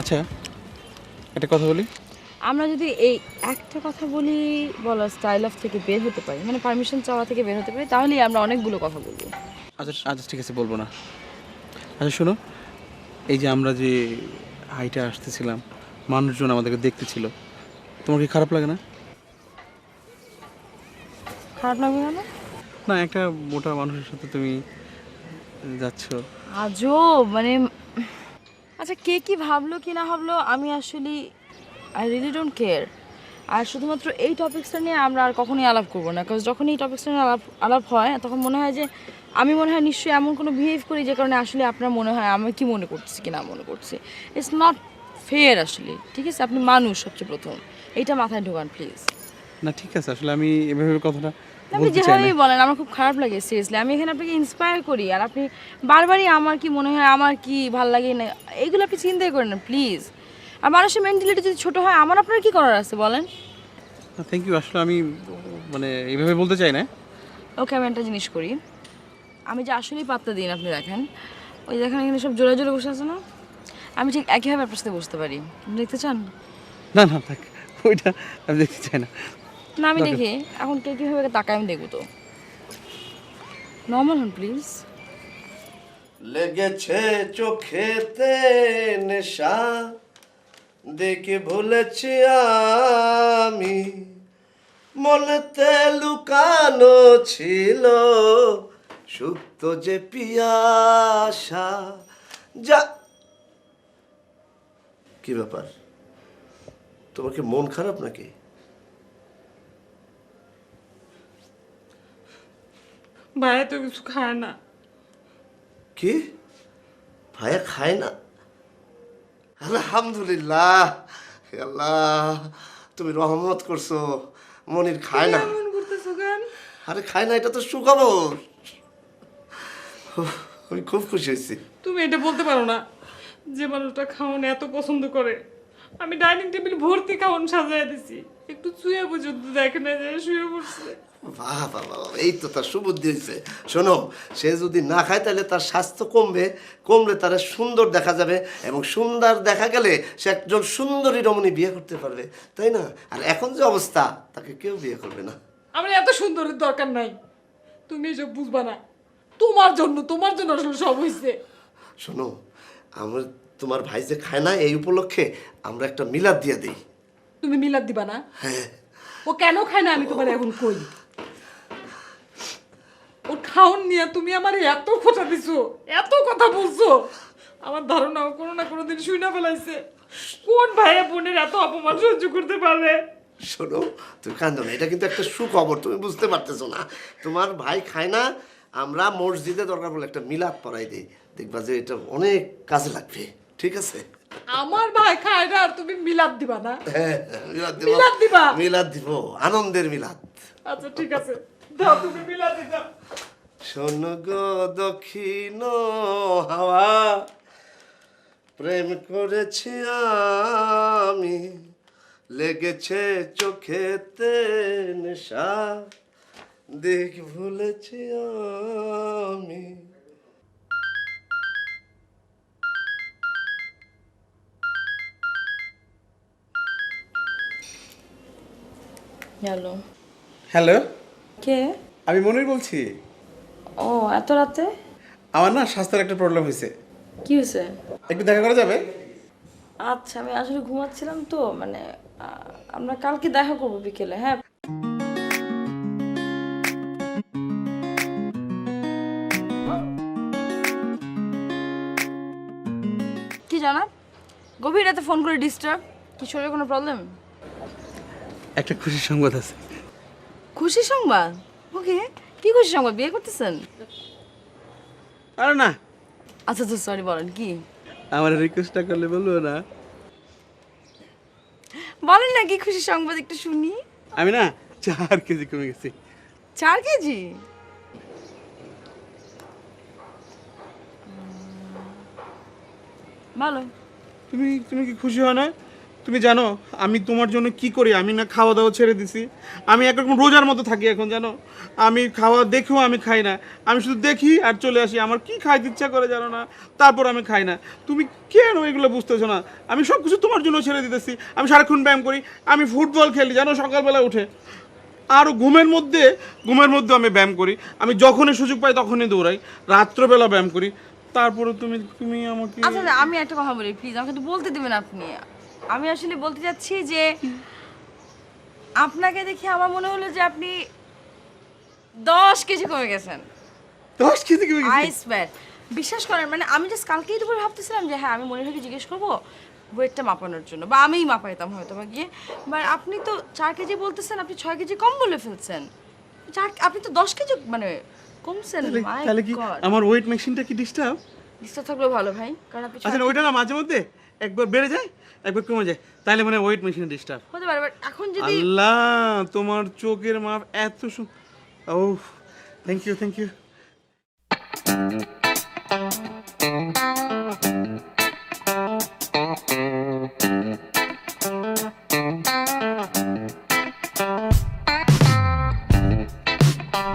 আচ্ছা একটা কথা বলি। আমরা যদি এই একটা কথা বলি বলা স্টাইল অফ থেকে বের হতে পারি মানে পারমিশন চাওয়া থেকে বের হতে পারি তাহলেই আমরা অনেকগুলো কথা বলব। আচ্ছা আচ্ছা ঠিক আছে বলব না। আচ্ছা শোনো এই যে আমরা যে হাইটে আসতেছিলাম মানুষজন আমাদেরকে দেখতেছিল তোমার কি খারাপ লাগে না? খারাপ লাগবে না না একটা মোটা মানুষের সাথে তুমি যাচ্ছ। আজও মানে আচ্ছা কে কি ভাবলো, কি না ভাবলো, আমি আসলে আই রিয়েলি ডোন্ট কেয়ার আর শুধুমাত্র এই টপিক্সটা নিয়ে আমরা আর কখনোই আলাপ করব না কারণ যখন এই টপিক্সটা নিয়ে আলাপ আলাপ হয়, তখন মনে হয় যে, আমি মনে হয় নিশ্চয়ই এমন কোনো বিহেভ করি যে কারণে আসলে আপনার মনে হয় আমি কি মনে করছি কি না মনে করছি ইটস নট ফেয়ার আসলে, ঠিক আছে? আপনি মানুষ সবচেয়ে প্রথম। এইটা মাথায় ঢোকান প্লিজ না, ঠিক আছে, আসলে আমি এভাবে কথাটা আপনি যেভাবেই বলেন আমার খুব খারাপ লাগে সিরিয়াসলি আমি এখানে আপনাকে ইন্সপায়ার করি আর আপনি বারবারই আমার কি মনে হয় আমার কি ভালো লাগে না এইগুলো আপনি চিন্তাই করেন না প্লিজ আর মানুষের মেন্টালিটি যদি ছোট হয় আমার আপনার কি করার আছে বলেন? থ্যাংক ইউ আসলে আমি মানে এইভাবে বলতে চাই না। ওকে আমি একটা জিনিস করি। আমি যে আসলেই পাত্তা দিন আপনি দেখেন। ওই দেখেন এখানে সব জোরে জোরে বসে আছে না? আমি ঠিক একইভাবে আপনার সাথে বসতে পারি। দেখতে চান? না না থাক। ওইটা আমি দেখতে চাই না। না আমি দেখি। এখন কে কীভাবে তাকায় আমি দেখব তো। নর্মাল হন প্লিজ লেগেছে চোখেতে নেশা দেখে ভুলেছি আমি। মনেতে লুকানো ছিল সুপ্ত যে পিয়াসা। যা। কি ব্যাপার? তোমার কি মন খারাপ নাকি? ভাইয়া তো কিছু খায় না। কি? ভাইয়া খায় না? আলহামদুলিল্লাহ। আল্লাহ তুমি রহমত করছ। মনির খায় না। এমন করতেছো কেন? আরে খায় না এটা তো সুখবর। আমি খুব খুশি হয়েছি। তুমি এটা বলতে পারো না যে মানুষটা খাওয়ান এত পছন্দ করে। আমি ডাইনিং টেবিল ভর্তি খাওয়ান সাজায় দিছি। একটু শুয়ে পর্যন্ত দেখে না যে শুয়ে পড়ছে। বাহ বাহ, এই তো তার সুবুদ্ধি হয়েছে শোনো সে যদি না খায় তাহলে তার স্বাস্থ্য কমবে কমলে তার সুন্দর দেখা যাবে এবং সুন্দর দেখা গেলে সে একজন সুন্দরী রমণী বিয়ে করতে পারবে তাই না? আর এখন যে অবস্থা তাকে কেউ বিয়ে করবে না। আমার এত সুন্দরের দরকার নাই। তুমি এসব বুঝবা না। তোমার জন্য তোমার জন্য আসলে সব হয়েছে শোনো আমরা তোমার ভাই যে খায় না এই উপলক্ষে আমরা একটা মিলাদ দিয়ে দিই। তুমি মিলাদ দিবা না? হ্যাঁ। ও কেন খায় না আমি তোমার এখন কই? খাওন নিয়ে তুমি আমার এত খোঁচা দিছো এত কথা বলছো। আমার ধারণা কোনো না কোনো দিন শুই না ফেলাইছে। কোন ভাইয়া বোনের এত অপমান সহ্য করতে পারবে? শোনো তুমি কান্দো না এটা কিন্তু একটা সুখবর তুমি বুঝতে পারতেছো না। তোমার ভাই খায় না আমরা মসজিদে দরকার পড়লে একটা মিলাদ পড়াই দিই। দেখবা যে এটা অনেক কাজে লাগবে ঠিক আছে? আমার ভাই খায় না আর তুমি মিলাদ দিবা না? হ্যাঁ মিলাদ দিবা। মিলাদ দিবা? মিলাদ দিব আনন্দের মিলাদ। আচ্ছা ঠিক আছে। দাও তুমি মিলাদ দিবা শোন গো দক্ষিণ হাওয়া প্রেম করেছি আমি লেগেছে চোখেতে নেশা দেখ ভুলেছি আমি। হ্যালো। হ্যালো? কে? আমি মনির বলছি। ও এত রাতে? আমার না স্বাস্থ্যের একটা প্রবলেম হয়েছে। কি হয়েছে? একটু দেখা করা যাবে? আচ্ছা আমি আসলে ঘুমাচ্ছিলাম তো মানে আমরা কালকে দেখা করব বিকেলে হ্যাঁ। কি জানা গভীর রাতে ফোন করে ডিস্টার্ব কি শরীরে কোনো প্রবলেম একটা খুশির সংবাদ আছে। খুশি সংবাদ? ওকে কি খুশি সংবাদ বিয়ে করতেছেন? আরে না। আচ্ছা আচ্ছা সরি বলেন কি? আমার রিকোয়েস্টটা করলে বলব না। বলেন না কি খুশি সংবাদ একটু শুনি। আমি না চার কেজি কমে গেছি। চার কেজি? ভালো তুমি তুমি কি খুশি হয় না? তুমি জানো আমি তোমার জন্য কি করি? আমি না খাওয়া দাওয়া ছেড়ে দিছি। আমি একরকম রোজার মতো থাকি এখন জানো? আমি খাওয়া দেখেও আমি খাই না। আমি শুধু দেখি আর চলে আসি। আমার কি খাইতে ইচ্ছা করে জানো না? তারপর আমি খাই না। তুমি কেন এগুলো বুঝতেছো না? আমি সব কিছু তোমার জন্য ছেড়ে দিতেছি। আমি সারাক্ষণ ব্যায়াম করি। আমি ফুটবল খেলি জানো? সকালবেলা উঠে। আর ঘুমের মধ্যে ঘুমের মধ্যে আমি ব্যায়াম করি। আমি যখনই সুযোগ পাই তখনই দৌড়াই। রাত্রবেলা ব্যায়াম করি। তারপরে তুমি তুমি আমাকে আচ্ছা আচ্ছা, আমি একটা কথা বলি প্লিজ আমাকে তো বলতে দেবেন আপনি? আমি আসলে বলতে চাচ্ছি যে আপনাকে দেখে আমার মনে হলো যে আপনি দশ কেজি কমে গেছেন। দশ কেজি কি হয়ে গেছে? আই বিশ্বাস করেন মানে আমি জাস্ট কালকেই দুপুরে ভাবতেছিলাম যে হ্যাঁ আমি মনে ভাবে জিজ্ঞেস করব ওয়েটটা মাপানোর জন্য বা আমিই মাপাইতাম হয়তো বা গিয়ে। বাট আপনি তো চার কেজি বলতেছেন আপনি ছয় কেজি কম বলে ফেলছেন। চার আপনি তো দশ কেজি মানে কমছেন তাহলে- কি আমার ওয়েট মেশিনটা কি ডিস্টার্ব ডিস্টার্ব থাকলেও ভালো ভাই কারণ আপনি আচ্ছা ওইটা না মাঝে মধ্যে? একবার বেড়ে যায় একবার কমে যায়। তাহলে মানে ওয়েট মেশিনে ডিস্টার্ব হতে পারে বাট এখন যদি আল্লাহ তোমার চোখের মাপ এত ও থ্যাংক ইউ থ্যাংক ইউ